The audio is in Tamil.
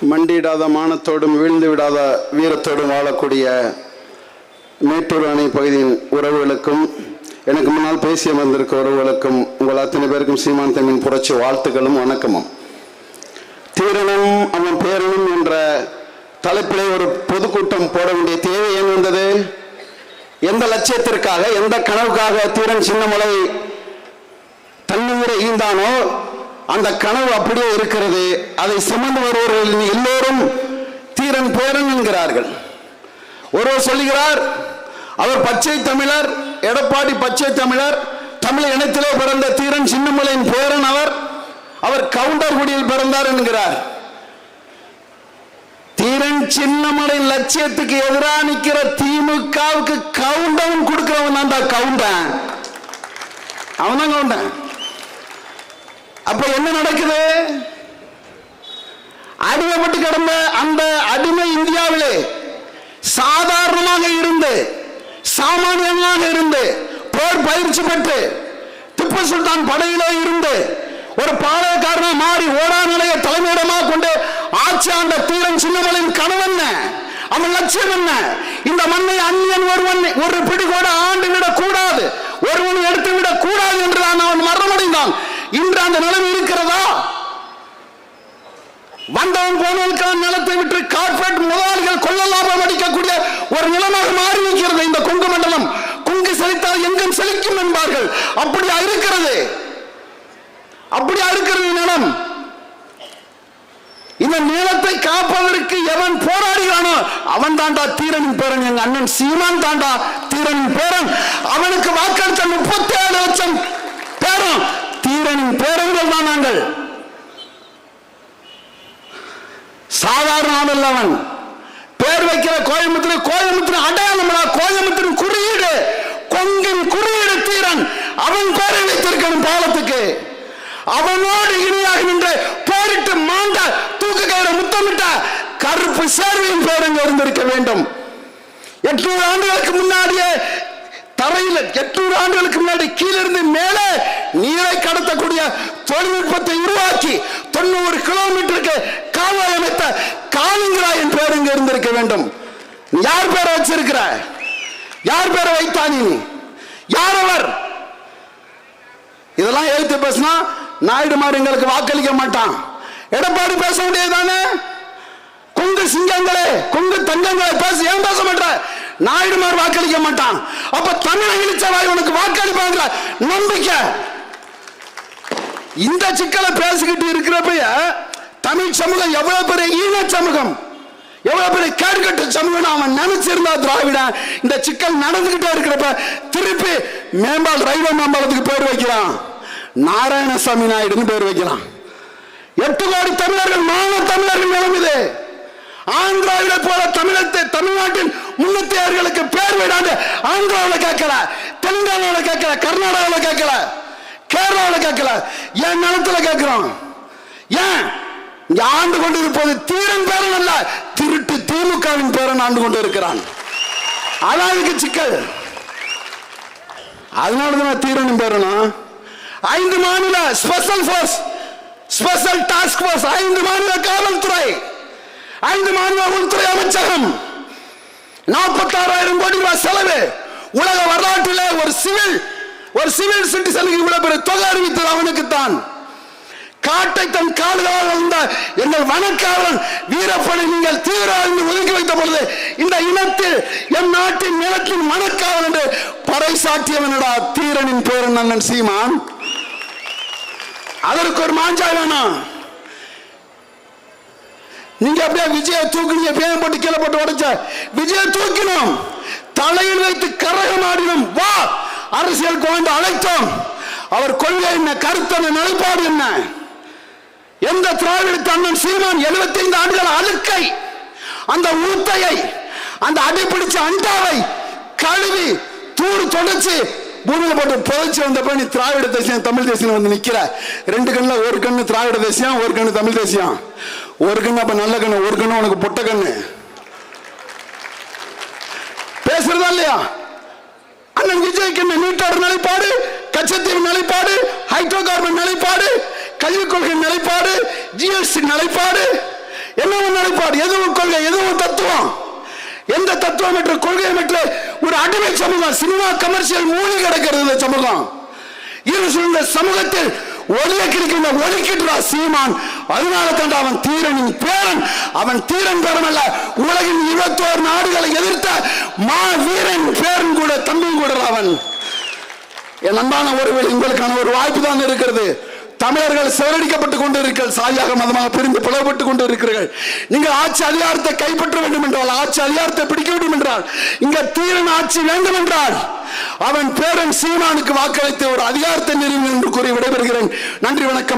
மண்டியிடாத மானத்தோடும் வீழ்ந்து விடாத வீரத்தோடும் வாழக்கூடிய மேட்டூர் அணை பகுதியின் உறவுகளுக்கும் எனக்கு முன்னால் பேசிய வந்திருக்க உறவுகளுக்கும் உங்கள் அத்தனை பேருக்கும் சீமான் தமிழ் புரட்சி வாழ்த்துக்களும் வணக்கமும். தீரனும் அவன் பேரனும் என்ற தலைப்பிலே ஒரு பொதுக்கூட்டம் போட வேண்டிய தேவை ஏன் வந்தது? எந்த லட்சியத்திற்காக எந்த கனவுக்காக தீரன் சின்னமலை தன்னுயிரை ஈந்தானோ அந்த கனவு அப்படியே இருக்கிறது. அதை சுமந்து வருபவர்கள் எல்லோரும் தீரன் பேரன் என்கிறார்கள். ஒருவர் சொல்லுகிறார் அவர் பச்சை தமிழர் எடப்பாடி பச்சை தமிழர் தமிழ் இனத்திலே பிறந்த தீரன் சின்னமலையின் பேரன் அவர் அவர் கவுண்டர்குடியில் பிறந்தார் என்கிறார். தீரன் சின்னமலை லட்சியத்துக்கு எதிராக நிக்கிற திமுகவுக்கு கவுண்டவன் கொடுக்கிறவன் தான் கவுண்டன். அவன் தான் கவுண்டன். அப்ப என்ன நடக்குது? அடிமைப்பட்டு கிடந்த அந்த அடிமை இந்தியாவிலே சாதாரணமாக இருந்து சாமானியமாக இருந்து போர் பயிற்சி பெற்று திப்பு சுல்தான் படையிலே இருந்து ஒரு பாளையக்காரனா மாறி ஓடாநிலைய தலைமையிடமாக கொண்டு ஆட்சி ஆண்ட தீரன் சின்னமலின் கனவு என்ன? அவன் லட்சியம் என்ன? இந்த மண்ணை அந்நியன் ஒருவன் ஒரு பிடி கூட ஆண்டு விடக் கூடாது ஒருவன் எடுத்து விடக் கூடாது என்றுதான் அவன் மரணமடைந்தான். இன்று அந்த நிலைமை இருக்கிறதா? வந்தவன் போனவனுக்கான நிலத்தை விட்டு கார்பரேட் முதலாளிகள் கொள்ள லாபம் அடிக்கக்கூடிய ஒரு நிலமாக மாறி இருக்கிறது இந்த கொங்கு மண்டலம். கொங்கு செழித்தால் எங்கும் செழிக்கும் என்பார்கள். அப்படியா இருக்கிறது? அப்படியா இருக்கிறது நிலம்? இந்த நிலத்தை காப்பதற்கு எவன் போராடுகிறானோ அவன் தாண்டா தீரனின் பேரன் எங்க அண்ணன் சீமான் தாண்டா தீரனின் பேரன். அவனுக்கு வாக்களித்த முப்பத்தி ஏழு லட்சம் பேரும் தீரனின் பேரன்கள் தான் நாங்கள். சாதாரண ஆள் அவன் பேர் வைக்கிற கோயம்புத்தூர் கோயம்புத்தூர் அடையாளம் கோயம்புத்தூர் குறியீடு. கொங்கின் குறியீடு தீரன். அவன் பேரை வைத்திருக்கணும் பாலத்துக்கு. அவனோடு இணையாக நின்று போரிட்டு மாண்ட தூக்கு கயிறு முத்தமிட்ட கருப்பு சேர்வையின் பேரங்க இருந்திருக்க வேண்டும். எட்நூறு ஆண்டுகளுக்கு முன்னாடியே தரையில் எட்நூறு ஆண்டுகளுக்கு முன்னாடி கீழிருந்து மேலே நீரை கடத்தக்கூடிய தொழில்நுட்பத்தை உருவாக்கி தொண்ணூறு கிலோமீட்டருக்கு காவல் அமைத்த காலிங்கரா என் பேர் இங்க இருந்திருக்க வேண்டும். யார் பேரை வச்சிருக்கிற? யார் பேரை வைத்தானி யார் அவர் இதெல்லாம் எழுத்து பேசினா நாயுடுமார் எங்களுக்கு வாக்களிக்க மாட்டான். எடப்பாடி பேச முடியாதானே கொங்கு சிங்கங்களே கொங்கு தங்கங்களே பேச ஏன் பேச மாட்டேன் நாயுடுமார் வாக்களிக்க மாட்டான். அப்ப தமிழக இழிச்சவாய் உனக்கு வாக்களிப்பாங்க நம்பிக்கை. இந்த சிக்கலை பேசிக்கிட்டு இருக்கிறப்ப தமிழ் சமூகம் எவ்வளவு பெரிய ஈன சமூகம் எவ்வளவு பெரிய கேடுகட்ட சமூகம் அவன் நினைச்சிருந்தா திராவிடன். இந்த சிக்கல் நடந்துகிட்டே இருக்கிறப்ப திருப்பி மேம்பால் ரயில்வே மேம்பாலத்துக்கு பேர் வைக்கிறான். நாராயணசாமி நாயுடுன்னு பேர் வைக்கிறான். எட்டு கோடி தமிழர்கள் மாநில தமிழர்கள் நிலவுது. ஆந்திராவில போல தமிழத்தை தமிழ்நாட்டின் முன்னூத்தி பேர் வீடாண்டு ஆந்திராவில் கேட்கல தெலுங்கானாவில் கேட்கல கர்நாடகாவில் கேட்கல கேரளாவில் கேட்கல. என் நிலத்துல கேட்கிறோம். ஏன்? இங்க ஆண்டு கொண்டு இருப்பது தீரன் பேரன் அல்ல திருட்டு திமுகவின் பேரன் ஆண்டு கொண்டு இருக்கிறான். அதான் இதுக்கு சிக்கல். அதனாலதான் தீரனும் பேரணும் ஐந்து மாநில special force special task force ஐந்து மாநில காவல்துறை ஐந்து மாநில உள்துறை அமைச்சகம். நாற்பத்தாறாயிரம் கோடி ரூபாய் செலவு. உலக வரலாற்றில் ஒரு சிவில் ஒரு சிவில் சிட்டிசனுக்கு இவ்வளவு பெரிய தொகை அறிவித்தது அவனுக்கு தான் காட்டை தன் காடுகளாக வந்த எங்கள் வனக்காவலன் வீரப்பனை நீங்கள் தீவிரவாதி ஒதுக்கி வைத்த பொழுது இந்த இனத்தில் என் நாட்டின் நிலத்தின் மனக்காவல் என்று பறை சாட்டியவனடா தீரனின் பேரன் அண்ணன் சீமான். அதற்கு ஒரு மாஞ்சாய் வேணாம். நீங்க அப்படியே விஜய தூக்குனீங்க பேயம் போட்டு கீழே போட்டு உடைச்ச விஜய தூக்கினோம். தலையில் வைத்து கரகம் ஆடினோம். வா அரசியல் கொண்டு அழைத்தோம். அவர் கொள்கை என்ன கருத்தன நிலைப்பாடு என்ன? எந்த திராவிட அண்ணன் சீமான் எழுபத்தி ஐந்து ஆண்டுகள் அழுக்கை அந்த ஊத்தையை அந்த அடிப்பிடிச்ச அண்டாவை கழுவி தூர் தொடச்சு பூமியில போட்டு புதைச்சு வந்தப்ப நீ திராவிட தேசியம் தமிழ் தேசியம் வந்து நிக்கிற. ரெண்டு கண்ணுல ஒரு கண்ணு திராவிட தேசியம் ஒரு கண்ணு தமிழ் தேசியம். ஒரு கண்ணு அப்ப நல்ல கண்ணு ஒரு கண்ணு உனக்கு பொட்ட கண்ணு. பேசுறதா இல்லையா? அண்ணன் விஜய்க்கு நீட்டாடு நிலைப்பாடு கச்சத்தீவு நிலைப்பாடு ஹைட்ரோ கார்பன் நிலைப்பாடு கல்விக் கொள்கை நிலைப்பாடு ஜிஎஸ்டி நிலைப்பாடு. என்ன ஒரு நிலைப்பாடு? எதுவும் கொள்கை? எதுவும் ஒரு தத்துவம்? எந்த தத்துவம் என்ற கொள்கை என்ற ஒரு அடிமை சமூகம் சினிமா கமர்ஷியல் மூழ்கி கிடக்கிறது இந்த சமூகம். இரு சூழ்ந்த சமூகத்தில் ஒளிய கிடைக்கின்ற ஒலிக்கின்றா சீமான் அதனால தான் அவன் தீரனின் பேரன். அவன் தீரன் பேரன் அல்ல உலகின் இருபத்தோரு நாடுகளை எதிர்த்த மா வீரன் பேரன் கூட தம்பியும் கூட அவன். என் அன்பான ஒருவேளை உங்களுக்கான ஒரு வாய்ப்பு தான் இருக்கிறது. தமிழர்கள் சிதறடிக்கப்பட்டுக் கொண்டு சாதியாக மதமாக பிரிந்து பிளவுபட்டுக் கொண்டு இருக்கிறீர்கள் நீங்கள் ஆட்சி அதிகாரத்தை கைப்பற்ற வேண்டும் என்றால் ஆட்சி அதிகாரத்தை பிடிக்க வேண்டும் என்றால் இங்க தீரன் ஆட்சி வேண்டும் என்றால் அவன் பேரன் சீமானுக்கு வாக்களித்து ஒரு அதிகாரத்தை நிறுவனம் என்று கூறி விடைபெறுகிறேன். நன்றி வணக்கம்.